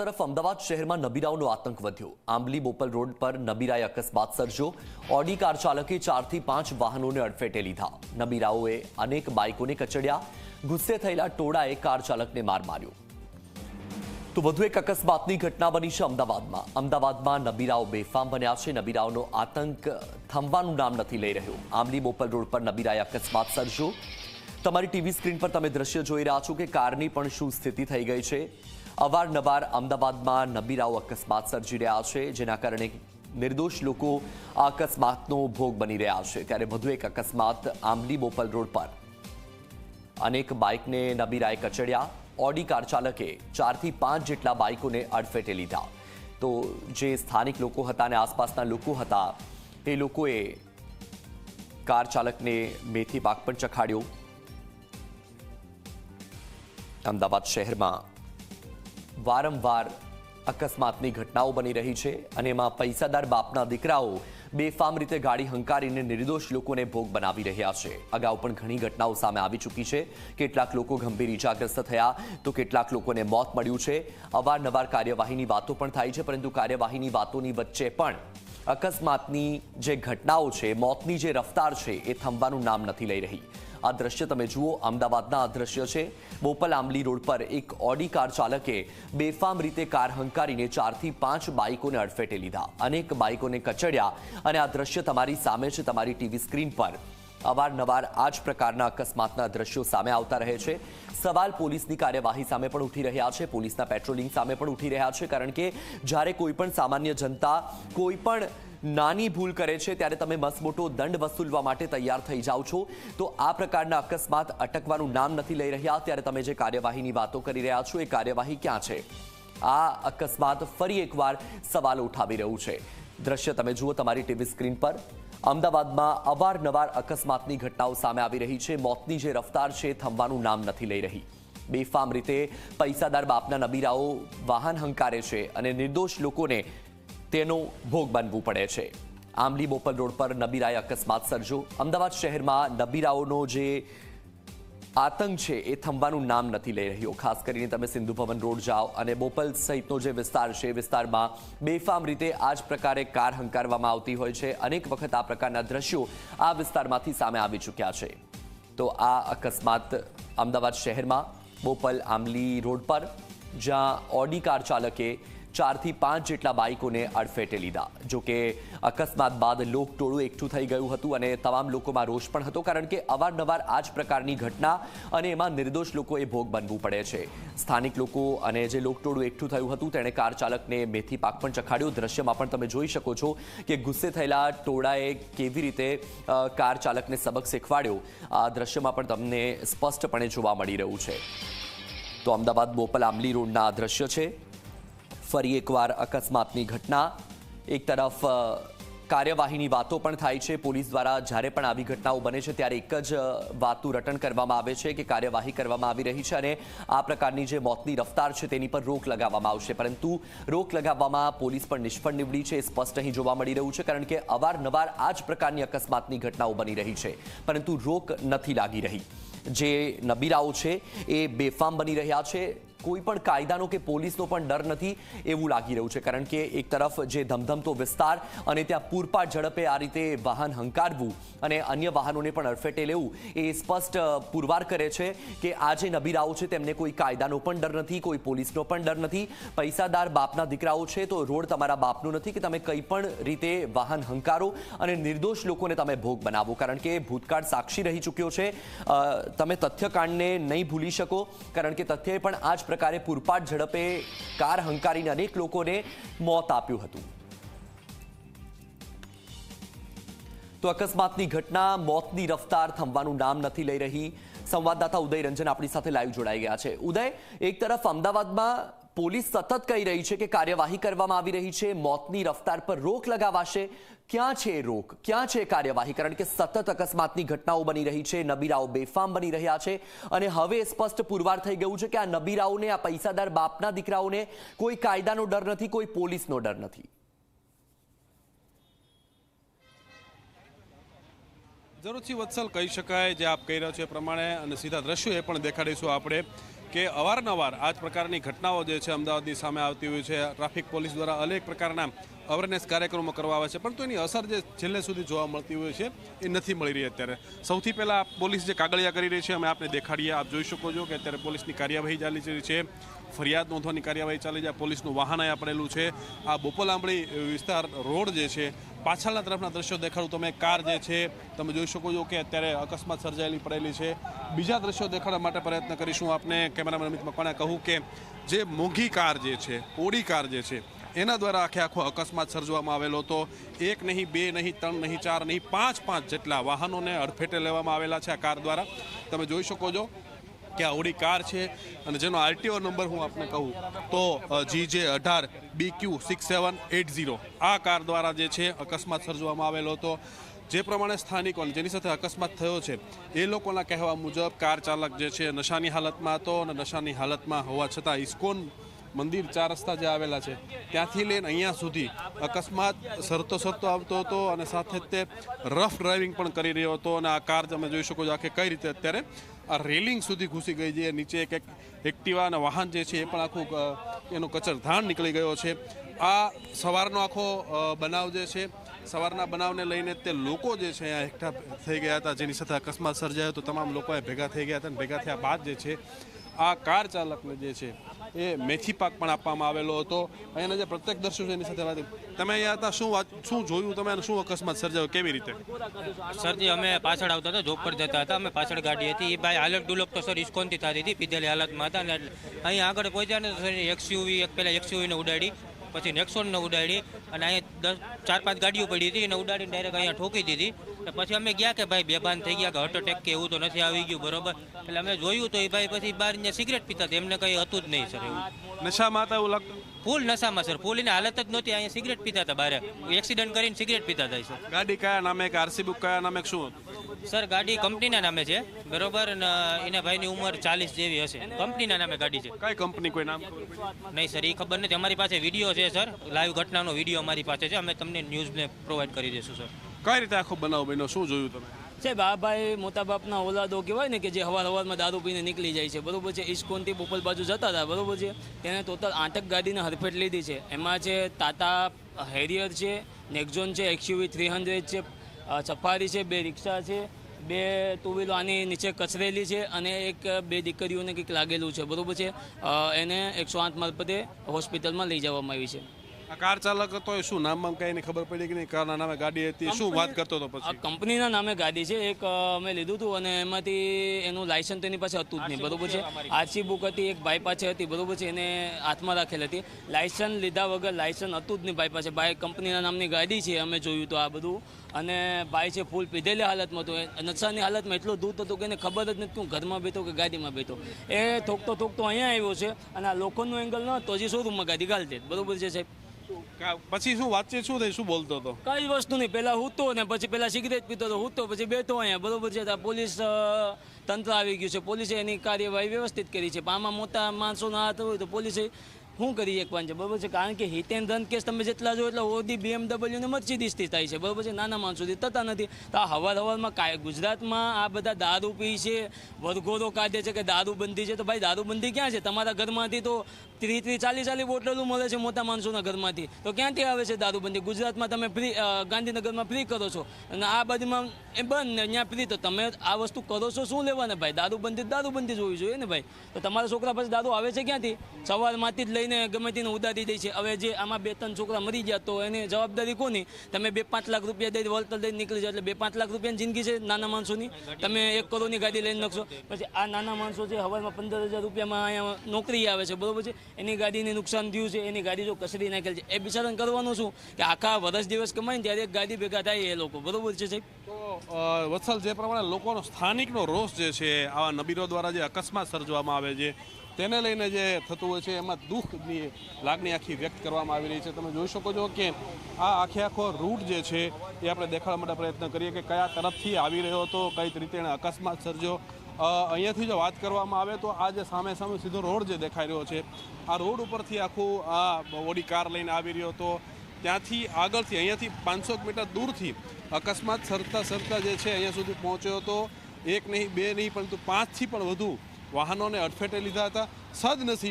તરફ અમદાવાદ શહેરમાં નબીરાઓનો આતંક વધ્યો. આંબલી બોપલ રોડ પર નબીરાએ અકસ્માત સર્જ્યો. ઓડી કાર ચાલકે ચારથી પાંચ વાહનોને અડફેટે લીધા. નબીરાઓએ અનેક બાઇકોને કચડ્યા. ગુસ્સે થયેલા ટોળાએ કાર ચાલકને માર માર્યો. તો વધુ એક અકસ્માતની ઘટના બની છે અમદાવાદમાં. અમદાવાદમાં નબીરાઓ બેફામ બન્યા છે. નબીરાઓનો આતંક થમવાનું નામ નથી લઈ રહ્યો. આંબલી બોપલ રોડ પર નબીરાએ અકસ્માત સર્જ્યો. તમારી ટીવી સ્ક્રીન પર તમે દ્રશ્ય જોઈ રહ્યા છો કે કારની પણ શું સ્થિતિ થઈ ગઈ છે. અવારનવાર અમદાવાદમાં નબીરાઓ અકસ્માત સર્જી રહ્યા છે, જેના કારણે નિર્દોષ લોકો આ અકસ્માતનો ભોગ બની રહ્યા છે. ત્યારે વધુ એક અકસ્માત આંબલી બોપલ રોડ પર. અનેક બાઇકને નબીરાએ કચડ્યા. ઓડી કાર ચાલકે ચારથી પાંચ જેટલા બાઇકોને અડફેટે લીધા. તો જે સ્થાનિક લોકો હતા અને આસપાસના લોકો હતા એ લોકોએ કાર ચાલકને મેથી પાક પણ ચખાડ્યો. અમદાવાદ શહેરમાં વારંવાર અકસ્માતની ઘટનાઓ બની રહી છે અને એમાં પૈસાદાર બાપના દીકરાઓ બેફામ રીતે ગાડી હંકારીને નિર્દોષ લોકોને ભોગ બનાવી રહ્યા છે. અગાઉ પણ ઘણી ઘટનાઓ સામે આવી ચૂકી છે. કેટલાક લોકો ગંભીર ઇજાગ્રસ્ત થયા તો કેટલાક લોકોને મોત મળ્યું છે. અવારનવાર કાર્યવાહીની વાતો પણ થાય છે, પરંતુ કાર્યવાહીની વાતોની વચ્ચે પણ અકસ્માતની જે ઘટનાઓ છે, મોતની જે રફતાર છે, એ થંભવાનું નામ નથી લઈ રહી. આ દ્રશ્ય તમે જુઓ, અમદાવાદના આ દ્રશ્ય છે. બોપલ આંબલી રોડ પર એક ઓડી કાર ચાલકે બેફામ રીતે કાર હંકારીને ચારથી પાંચ બાઇકોને અડફેટે લીધા. અનેક બાઇકોને કચડ્યા અને આ દ્રશ્ય તમારી સામે છે, તમારી ટીવી સ્ક્રીન પર. અવારનવાર આ જ પ્રકારના અકસ્માતના દ્રશ્યો સામે આવતા રહે છે. સવાલ પોલીસની કાર્યવાહી સામે પણ ઉઠી રહ્યા છે, પોલીસના પેટ્રોલિંગ સામે પણ ઉઠી રહ્યા છે, કારણ કે જ્યારે કોઈ પણ સામાન્ય જનતા કોઈ પણ નાની ભૂલ કરે છે ત્યારે તમે મસમોટો દંડ વસૂલવા માટે તૈયાર થઈ જાઓ છો. તો આ પ્રકારના અકસ્માત અટકવાનું નામ નથી લઈ રહ્યા. ત્યારે તમે જે કાર્યવાહીની વાતો કરી રહ્યા છો, એ કાર્યવાહી ક્યાં છે? આ અકસ્માત ફરી એકવાર સવાલો ઉઠાવી રહ્યું છે. દ્રશ્ય તમે જુઓ તમારી ટીવી સ્ક્રીન પર. અમદાવાદમાં અવારનવાર અકસ્માતની ઘટનાઓ સામે આવી રહી છે. મોતની જે રફતાર છે થંભવાનું નામ નથી લઈ રહી. બેફામ રીતે પૈસાદાર બાપના નબીરાઓ વાહન હંકારે છે અને નિર્દોષ લોકોને તેનો ભોગ બનવું પડે છે. આંબલી બોપલ રોડ પર નબીરાએ અકસ્માત સર્જો. અમદાવાદ શહેરમાં નબીરાઓનો જે આતંક છે એ થંભવાનું નામ નથી લઈ રહ્યો. ખાસ કરીને તમે સિંધુ ભવન રોડ જાઓ અને બોપલ સહિતનો જે વિસ્તાર છે વિસ્તારમાં બેફામ રીતે આ જ પ્રકારે કાર હંકારવામાં આવતી હોય છે. અનેક વખત આ પ્રકારના દ્રશ્યો આ વિસ્તારમાંથી સામે આવી ચૂક્યા છે. તો આ અકસ્માત અમદાવાદ શહેરમાં બોપલ આંબલી રોડ પર, જ્યાં ઓડી કાર ચાલકે ચારથી પાંચ જેટલા બાઇકોને અડફેટે લીધા. જો કે અકસ્માત બાદ લોકટોળું એકઠું થઈ ગયું હતું અને તમામ લોકોમાં રોષ પણ હતો, કારણ કે અવારનવાર આ જ પ્રકારની ઘટના અને એમાં નિર્દોષ લોકોએ ભોગ બનવું પડે છે. સ્થાનિક લોકો અને જે લોકટોળું એકઠું થયું હતું, તેણે કાર ચાલકને મેથી પાક પણ ચખાડ્યો. દ્રશ્યમાં પણ તમે જોઈ શકો છો કે ગુસ્સે થયેલા ટોળાએ કેવી રીતે કાર ચાલકને સબક શીખવાડ્યો. આ દ્રશ્યમાં પણ તમને સ્પષ્ટપણે જોવા મળી રહ્યું છે. તો અમદાવાદ બોપલ આંબલી રોડના આ દ્રશ્ય છે. ફરી એકવાર અકસ્માતની ઘટના. એક તરફ કાર્યવાહીની વાતો પણ થાય છે. પોલીસ દ્વારા જ્યારે પણ આવી ઘટનાઓ બને છે, ત્યારે એક જ વાતું રટણ કરવામાં આવે છે કે કાર્યવાહી કરવામાં આવી રહી છે અને આ પ્રકારની જે મોતની રફતાર છે, તેની પર રોક લગાવવામાં આવશે. પરંતુ રોક લગાવવામાં પોલીસ પણ નિષ્ફળ નીવડી છે, એ સ્પષ્ટ અહીં જોવા મળી રહ્યું છે, કારણ કે અવારનવાર આ જ પ્રકારની અકસ્માતની ઘટનાઓ બની રહી છે. પરંતુ રોક નથી લાગી રહી. જે નબીરાઓ છે, એ બેફામ બની રહ્યા છે. કોઈ પણ કાયદાનો કે પોલીસનો પણ ડર નથી એવું લાગી રહ્યું છે. કારણ કે એક તરફ જે ધમધમતો વિસ્તાર અને ત્યાં પૂરપાટ ઝડપે આ રીતે વાહન હંકારવું અને અન્ય વાહનોને પણ અડફેટે લેવું એ સ્પષ્ટ પુરવાર કરે છે કે આ જે નબીરાઓ છે તેમને કોઈ કાયદાનો પણ ડર નથી, કોઈ પોલીસનો પણ ડર નથી. પૈસાદાર બાપના દીકરાઓ છે તો રોડ તમારા બાપનું નથી કે તમે કંઈ પણ રીતે વાહન હંકારો અને નિર્દોષ લોકોને તમે ભોગ બનાવો. કારણ કે ભૂતકાળ સાક્ષી રહી ચૂક્યો છે. તમે તથ્યકાંડને નહીં ભૂલી શકો. કારણ કે તથ્યએ પણ આ જ પ્રકારે પૂરપાટ ઝડપે કાર હંકારીને અનેક લોકોને મોત આપ્યું હતું. તો અકસ્માતની ઘટના, મોતની રફતાર થંભવાનું નામ નથી લઈ રહી. સંવાદદાતા ઉદય રંજન આપણી સાથે લાઈવ જોડાઈ ગયા છે. ઉદય, એક તરફ અમદાવાદમાં પોલીસ સતત કહી રહી છે કે કાર્યવાહી કરવામાં આવી રહી છે, મોતની રફતાર પર રોક લગાવાશે. ક્યાં છે રોક? ક્યાં છે કાર્યવાહી કારણ કે સતત અકસ્માતની ઘટનાઓ બની રહી છે, નબીરાઓ બેફામ બની રહ્યા છે અને હવે સ્પષ્ટ પુરવાર થઈ ગયું છે કે આ નબીરાઓને, આ પૈસાદાર બાપના દીકરાઓને કોઈ કાયદાનો ડર નથી, કોઈ પોલીસનો ડર નથી. જરૂરથી વત્સલ કહી શકાય જે આપ કહી રહ્યા છો એ પ્રમાણે અને સીધા દ્રશ્યો એ પણ દેખાડીશું આપણે. કે અવારનવાર આ જ પ્રકારની ઘટનાઓ જે છે અમદાવાદની સામે આવતી હોય છે, ટ્રાફિક પોલીસ દ્વારા અનેક પ્રકારના અવેરનેસ કાર્યક્રમો કરવા આવે છે, પરંતુ એની અસર જે છેલ્લે સુધી જોવા મળતી હોય છે, એ નથી મળી રહી અત્યારે. સૌથી પહેલાં પોલીસ જે કાગળિયા કરી રહી છે, અમે આપને દેખાડીએ, આપ જોઈ શકો છો કે અત્યારે પોલીસની કાર્યવાહી ચાલી રહી છે. ફરિયાદ નોંધવાની કાર્યવાહી ચાલી છે. પોલીસનું વાહન અહીંયા પડેલું છે. આ બોપલાંબળી વિસ્તાર રોડ જે છે, પાછળના તરફના દ્રશ્યો દેખાડું. તમે કાર જે છે, તમે જોઈ શકો છો કે અત્યારે અકસ્માત સર્જાયેલી પડેલી છે. બીજા દ્રશ્યો દેખાડવા માટે પ્રયત્ન કરીશું. આપને કેમેરામેન અમિત મકવાણા કહું કે જે મોંઘી કાર જે છે, ઓડી કાર જે છે, એના દ્વારા આખે આખો અકસ્માત સર્જવામાં આવેલો હતો. એક નહીં, બે નહીં, ત્રણ નહીં, ચાર નહીં, પાંચ પાંચ જેટલા વાહનોને અડફેટે લેવામાં આવેલા છે આ કાર દ્વારા. તમે જોઈ શકો છો કે આ ઓડી કાર છે અને જેનો આરટીઓ નંબર હું આપને કહું, તો જી જે અઢાર B Q six seven eight zero આ કાર દ્વારા જે છે અકસ્માત સર્જવામાં આવેલો હતો. જે પ્રમાણે સ્થાનિકોને જેની સાથે અકસ્માત થયો છે, એ લોકોના કહેવા મુજબ કાર ચાલક જે છે નશાની હાલતમાં હતો અને નશાની હાલતમાં હોવા છતાં ઇસ્કોન મંદિર ચાર રસ્તા જે આવેલા છે, ત્યાંથી લઈને અહીંયા સુધી અકસ્માત સરતો સરતો આવતો હતો અને સાથે તે રફ ડ્રાઇવિંગ પણ કરી રહ્યો હતો અને આ કાર તમે જોઈ શકો છો આખે કઈ રીતે અત્યારે આ રેલિંગ સુધી ઘૂસી ગઈ છે. નીચે એક એક એક્ટિવા અને વાહન જે છે એ પણ આખું એનો કચરધાણ નીકળી ગયો છે. આ સવારનો આખો બનાવ જે છે, સવારના બનાવને લઈને તે લોકો જે છે અહીંયા એકઠા થઈ ગયા હતા, જેની સાથે અકસ્માત સર્જાયો તો તમામ લોકો ભેગા થઈ ગયા હતા અને ભેગા થયા બાદ જે છે, આ કાર ચાલકને જે છે એ મેથી પાક પણ આપવામાં આવેલો હતો. અહીંયાના જે પ્રત્યેક દર્શકો છે એની સાથે વાત તમે અહીંયા હતા, શું વાત શું જોયું તમે શું અકસ્માત સર્જાયો? કેવી રીતે? સરજી અમે પાછળ આવતા હતા, જોબ પર જતા હતા. અમે પાછળ ગાડી હતી. એ ભાઈ હાલત ડુલક તો સર ઇસ્કોનથી થતી હતી, પીધેલી હાલતમાં હતા. અને અહીંયા આગળ પહોંચ્યા ને સર એક્સયુવી એક પહેલાં એક્સયુવીને ઉડાડી. પછી નેક્સોનને ઉડાડી અને અહીંયા દસ, ચાર, પાંચ ગાડીઓ પડી હતી એને ઉડાડીને ડાયરેક્ટ અહીંયા ઠોકી દીધી. પછી અમે ગયા કે ભાઈ બેભાન થઈ ગયા કે હાર્ટ અટેક કે એવું તો નથી, આવી ગયું, બરોબર. એટલે અમે જોયું તો એ ભાઈ પછી બહાર સિગરેટ પીતા એમને કંઈ હતું જ નહીં સર એવું. નશામાં એવું ફૂલ નશામાં સર ફૂલ એની હાલત જ નહોતી. અહીંયા સિગરેટ પીતા હતા બારે. એક્સિડન્ટ કરીને સિગરેટ પીતા હતા સર ગાડી કયા નામે કે આરસી બુક કયા નામે શું? સર ગાડી કંપનીના નામે છે. બરોબર? ને એના ભાઈની ઉંમર ચાલીસ જેવી હશે. કંપનીના નામે ગાડી છે. કઈ કંપની? કોઈ નામ? નહીં સર એ ખબર નથી. અમારી પાસે વીડિયો છે સર. લાઈવ ઘટનાનો વીડિયો અમારી પાસે છે. અમે તમને ન્યૂઝને પ્રોવાઈડ કરી દઈશું સર. કઈ રીતે આખો બનાવ બન્યો? શું જોયું તમે? સાહેબ, આ ભાઈ મોટા બાપના ઓલાદો કહેવાય ને કે જે હવાર હવારમાં દારૂ પીને નીકળી જાય છે, બરોબર છે? ઇસ્કોનથી બોપલ બાજુ જતા હતા, બરોબર છે? તેને ટોટલ આઠક ગાડીને હરફેટ લીધી છે. એમાં છે ટાટા હેરિયર છે નેક્ઝોન છે એક્સયુવી થ્રી હંડ્રેડ છે સફારી છે, બે રિક્ષા છે, બે ટુ વ્હીલો આની નીચે કચરેલી છે અને એક બે દીકરીઓને કંઈક લાગેલું છે, બરાબર છે? એને એકસો આઠ મારફતે હોસ્પિટલમાં લઈ જવામાં આવી છે. આ કાર ચાલક હતો એ શું નામમાં કઈ ખબર પડી કે નહીં? કારના નામે ગાડી હતી શું વાત કરતો હતો પછી? કંપનીના નામે ગાડી છે એક અમે લીધું હતું અને એમાંથી એનું લાયસન્સ તેની પાસે હતું જ નહીં બરોબર છે આરસી બુક હતી એક ભાઈ પાસે હતી બરોબર છે? એને હાથમાં રાખેલ હતી. લાયસન્સ લીધા વગર લાયસન્સ હતું જ નહીં ભાઈ પાસે ભાઈ કંપનીના નામની ગાડી છે અમે જોયું તો આ બધું. અને ભાઈ છે ફૂલ પીધેલી હાલતમાં હતું નશાની હાલતમાં એટલું દૂધ હતું કે એને ખબર જ નથી હું ઘરમાં બેઠો કે ગાડીમાં બેઠો. એ થોકતો થોકતો અહીંયા આવ્યો છે અને આ લોકોનો એંગલ ન તો હજી શોરૂમમાં ગાડી ગાલતી દે બરોબર છે સાહેબ? પછી શું વાતચીત શું થઈ? શું બોલતો હતો? કઈ વસ્તુ નહીં. પેલા હૂતો ને પછી પેલા સિગરેટ પીતો હતો. હૂતો પછી બેઠો અહીંયા. બરોબર છે પોલીસ તંત્ર આવી ગયું છે. પોલીસે એની કાર્યવાહી વ્યવસ્થિત કરી છે. આમાં મોટા માણસોના હાથ હોય તો પોલીસે શું કરી શકવાનું છે, બરોબર છે? કારણ કે એન્ડ રન કેસ તમે જેટલા જો એટલે ઓડી બીએમડબલ્યુ ને મર્સિડીઝથી થાય છે, બરોબર છે? નાના માણસોથી થતા નથી. તો આ હવાર હવારમાં કાંઈ ગુજરાતમાં આ બધા દારૂ પી છે વરઘોરો કાઢે છે કે દારૂબંધી છે? તો ભાઈ, દારૂબંધી ક્યાં છે? તમારા ઘરમાંથી તો ત્રીસ ત્રીસ ચાલીસ ચાલીસ બોટલો મળે છે મોટા માણસોના ઘરમાંથી. તો ક્યાંથી આવે છે દારૂબંધી? ગુજરાતમાં તમે ફ્રી ગાંધીનગરમાં ફ્રી કરો છો. અને આ બાજુમાં એ બંધ ને અહીંયા ફ્રી. તો તમે આ વસ્તુ કરો છો, શું લેવાને ભાઈ? દારૂબંધી દારૂબંધી જોવી જોઈએ ને ભાઈ? તો તમારા છોકરા પાસે દારૂ આવે છે ક્યાંથી? સવારમાંથી જ લઈને ગમે તેને ઉડાડી દે છે. હવે જે આમાં બે ત્રણ છોકરા મરી ગયા તો એની જવાબદારી કોની? તમે બે પાંચ લાખ રૂપિયા દઈ વળતર દઈને નીકળી જાઓ. એટલે બે પાંચ લાખ રૂપિયાની જિંદગી છે નાના માણસોની. તમે એક કરોડની ગાડી લઈને નાખશો. પછી આ નાના માણસો છે હવારમાં પંદર હજાર રૂપિયામાં અહીંયા નોકરી આવે છે. બરોબર છે? એની ગાડીને નુકસાન થયું છે. એની ગાડી જો કસરી નાખેલ છે. એ બિચારાને કરવાનું શું? કે આખા વર્ષ દિવસ કમાઈને ત્યારે ગાડી ભેગા થાય એ લોકો. બરોબર છે સાહેબ? તો વત્સલ જે પ્રમાણે લોકોનો સ્થાનિકનો રોષ જે છે, આવા નબીરો દ્વારા જે અકસ્માત સર્જવામાં આવે છે તેને લઈને જે થતું હોય છે, એમાં દુઃખની લાગણી આખી વ્યક્ત કરવામાં આવી રહી છે. તમે જોઈ શકો છો કે આ આખે આખો રૂટ જે છે, એ આપણે દેખાડવા માટે પ્રયત્ન કરીએ કે કયા તરફથી આવી રહ્યો હતો, કઈ રીતે એણે અકસ્માત સર્જ્યો. અહીંયાથી જો વાત કરવામાં આવે તો આ જે સામે સામે સીધો રોડ જે દેખાઈ રહ્યો છે, આ રોડ ઉપરથી આખું આ ઓડી કાર લઈને આવી રહ્યો હતો. ત્યાંથી આગળથી અહીંયાથી પાંચસો મીટર દૂરથી અકસ્માત સરતા સરતા જે છે, અહીંયા સુધી પહોંચ્યો હતો. એક નહીં, બે નહીં, પરંતુ પાંચથી પણ વધુ વાહનોને અડફેટે લીધા હતા. સદનસીબ